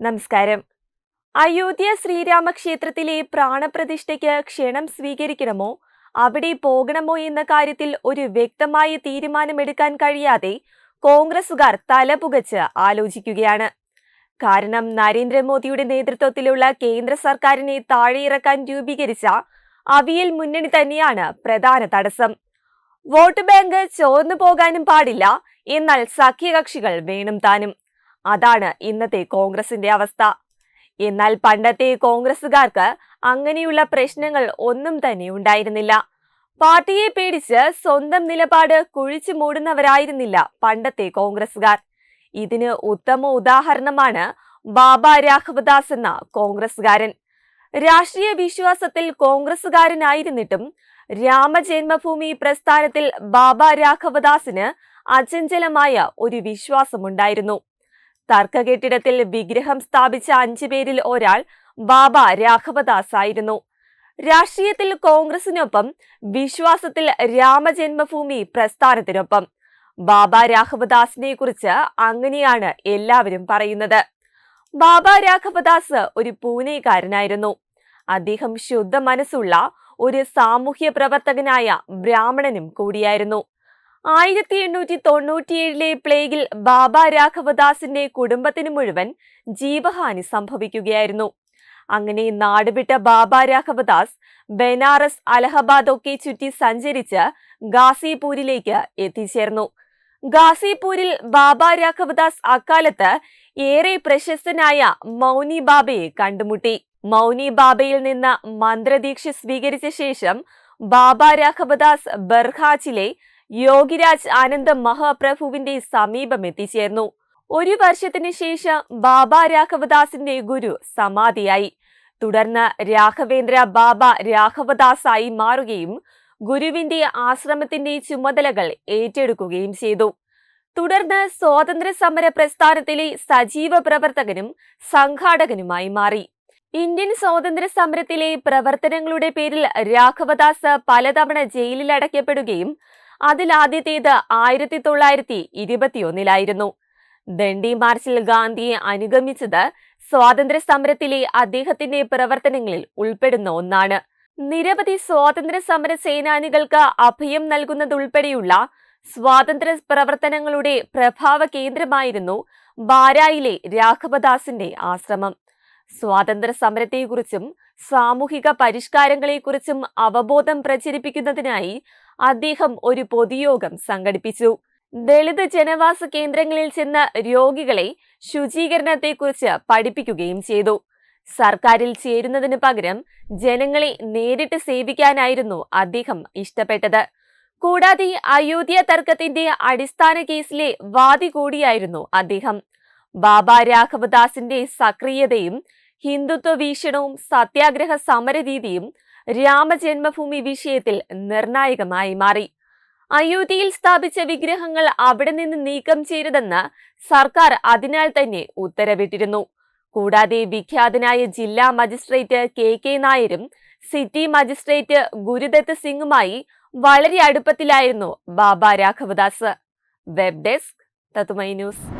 നമസ്കാരം. അയോധ്യ ശ്രീരാമക്ഷേത്രത്തിലെ പ്രാണപ്രതിഷ്ഠയ്ക്ക് ക്ഷണം സ്വീകരിക്കണമോ? അവിടെ പോകണമോ എന്ന കാര്യത്തിൽ ഒരു വ്യക്തമായ തീരുമാനമെടുക്കാൻ കഴിയാതെ കോൺഗ്രസുകാർ തലപുകച്ച് ആലോചിക്കുകയാണ്. കാരണം നരേന്ദ്രമോദിയുടെ നേതൃത്വത്തിലുള്ള കേന്ദ്ര സർക്കാരിനെ താഴെയിറക്കാൻ രൂപീകരിച്ച അവിയൽ മുന്നണി തന്നെയാണ് പ്രധാന തടസ്സം. വോട്ട് ബാങ്ക് ചോർന്നു പോകാനും പാടില്ല എന്നാൽ സഖ്യകക്ഷികൾ വേണം താനും. അതാണ് ഇന്നത്തെ കോൺഗ്രസിന്റെ അവസ്ഥ. എന്നാൽ പണ്ടത്തെ കോൺഗ്രസുകാർക്ക് അങ്ങനെയുള്ള പ്രശ്നങ്ങൾ ഒന്നും തന്നെ ഉണ്ടായിരുന്നില്ല. പാർട്ടിയെ പേടിച്ച് സ്വന്തം നിലപാട് കുഴിച്ചു മൂടുന്നവരായിരുന്നില്ല പണ്ടത്തെ കോൺഗ്രസുകാർ ഇതിന് ഉത്തമ ഉദാഹരണമാണ് ബാബ രാഘവദാസ് എന്ന കോൺഗ്രസുകാരൻ രാഷ്ട്രീയ വിശ്വാസത്തിൽ കോൺഗ്രസുകാരനായിരുന്നിട്ടും രാമജന്മഭൂമി പ്രസ്ഥാനത്തിൽ ബാബ രാഘവദാസിന് അചഞ്ചലമായ ഒരു വിശ്വാസമുണ്ടായിരുന്നു. തർക്കകെട്ടിടത്തിൽ വിഗ്രഹം സ്ഥാപിച്ച അഞ്ചു പേരിൽ ഒരാൾ ബാബ രാഘവദാസ് ആയിരുന്നു രാഷ്ട്രീയത്തിൽ കോൺഗ്രസിനൊപ്പം വിശ്വാസത്തിൽ രാമജന്മഭൂമി പ്രസ്ഥാനത്തിനൊപ്പം. ബാബ രാഘവദാസിനെ കുറിച്ച് അങ്ങനെയാണ് എല്ലാവരും പറയുന്നത്. ബാബ രാഘവദാസ് ഒരു പൂനെക്കാരനായിരുന്നു. അദ്ദേഹം ശുദ്ധ മനസ്സുള്ള ഒരു സാമൂഹ്യ പ്രവർത്തകനായ ബ്രാഹ്മണനും കൂടിയായിരുന്നു. ആയിരത്തി എണ്ണൂറ്റി തൊണ്ണൂറ്റിയേഴിലെ പ്ലേഗിൽ ബാബ രാഘവദാസിന്റെ കുടുംബത്തിന് മുഴുവൻ ജീവഹാനി സംഭവിക്കുകയായിരുന്നു. അങ്ങനെ നാടുവിട്ട ബാബ രാഘവദാസ് ബനാറസ് അലഹബാദ് ഒക്കെ ചുറ്റി സഞ്ചരിച്ച് ഗാസിപൂരിലേക്ക് എത്തിച്ചേർന്നു. ഗാസിപൂരിൽ ബാബ രാഘവദാസ് അക്കാലത്ത് ഏറെ പ്രശസ്തനായ മൗനി ബാബയെ കണ്ടുമുട്ടി. മൗനി ബാബയിൽ നിന്ന് മന്ത്രദീക്ഷ സ്വീകരിച്ച ശേഷം ബാബ രാഘവദാസ് ബർഹാച്ചിലെ യോഗിരാജ് ആനന്ദ മഹാപ്രഭുവിന്റെ സമീപം എത്തിച്ചേർന്നു. ഒരു വർഷത്തിന് ശേഷം ബാബ രാഘവദാസിന്റെ ഗുരു സമാധിയായി. തുടർന്ന് രാഘവേന്ദ്ര ബാബ രാഘവദാസായി മാറുകയും ഗുരുവിന്റെ ആശ്രമത്തിന്റെ ചുമതലകൾ ഏറ്റെടുക്കുകയും ചെയ്തു. തുടർന്ന് സ്വാതന്ത്ര്യ സമര പ്രസ്ഥാനത്തിലെ സജീവ പ്രവർത്തകനും സംഘാടകനുമായി മാറി. ഇന്ത്യൻ സ്വാതന്ത്ര്യ സമരത്തിലെ പ്രവർത്തനങ്ങളുടെ പേരിൽ രാഘവദാസ് പലതവണ ജയിലിൽ അടയ്ക്കപ്പെടുകയും അതിലാദ്യത്തേത് ആയിരത്തി തൊള്ളായിരത്തി ഇരുപത്തിയൊന്നിലായിരുന്നു ദണ്ഡി മാർച്ചിൽ ഗാന്ധിയെ അനുഗമിച്ചത് സ്വാതന്ത്ര്യ സമരത്തിലെ അദ്ദേഹത്തിന്റെ പ്രവർത്തനങ്ങളിൽ ഉൾപ്പെടുന്ന ഒന്നാണ്. നിരവധി സ്വാതന്ത്ര്യ സമര സേനാനികൾക്ക് അഭയം നൽകുന്നതുൾപ്പെടെയുള്ള സ്വാതന്ത്ര്യ പ്രവർത്തനങ്ങളുടെ പ്രഭാവ കേന്ദ്രമായിരുന്നു ബാരായിലെ രാഘവദാസിന്റെ ആശ്രമം. സ്വാതന്ത്ര്യ സമരത്തെക്കുറിച്ചും സാമൂഹിക പരിഷ്കാരങ്ങളെക്കുറിച്ചും അവബോധം പ്രചരിപ്പിക്കുന്നതിനായി അദ്ദേഹം ഒരു പൊതുയോഗം സംഘടിപ്പിച്ചു. ദളിത് ജനവാസ കേന്ദ്രങ്ങളിൽ ചെന്ന് രോഗികളെ ശുചീകരണത്തെക്കുറിച്ച് പഠിപ്പിക്കുകയും ചെയ്തു. സർക്കാരിൽ ചേരുന്നതിന് പകരം ജനങ്ങളെ നേരിട്ട് സേവിക്കാനായിരുന്നു അദ്ദേഹം ഇഷ്ടപ്പെട്ടത്. കൂടാതെ അയോധ്യ തർക്കത്തിന്റെ അടിസ്ഥാന കേസിലെ വാദി കൂടിയായിരുന്നു അദ്ദേഹം. ബാബ രാഘവദാസിന്റെ സക്രിയതയും ഹിന്ദുത്വ വീക്ഷണവും സത്യാഗ്രഹ സമരരീതിയും രാമജന്മഭൂമി വിഷയത്തിൽ നിർണായകമായി മാറി. അയോധ്യയിൽ സ്ഥാപിച്ച വിഗ്രഹങ്ങൾ അവിടെ നിന്ന് നീക്കം ചെയ്തതെന്ന് സർക്കാർ അതിനാൽ തന്നെ ഉത്തരവിട്ടിരുന്നു. കൂടാതെ വിഖ്യാതനായ ജില്ലാ മജിസ്ട്രേറ്റ് കെ കെ നായരും സിറ്റി മജിസ്ട്രേറ്റ് ഗുരുദത്ത് സിംഗുമായി വളരെ അടുപ്പത്തിലായിരുന്നു ബാബ രാഘവദാസ്. വെബ് ഡെസ്ക് തത്തുമൈ ന്യൂസ്.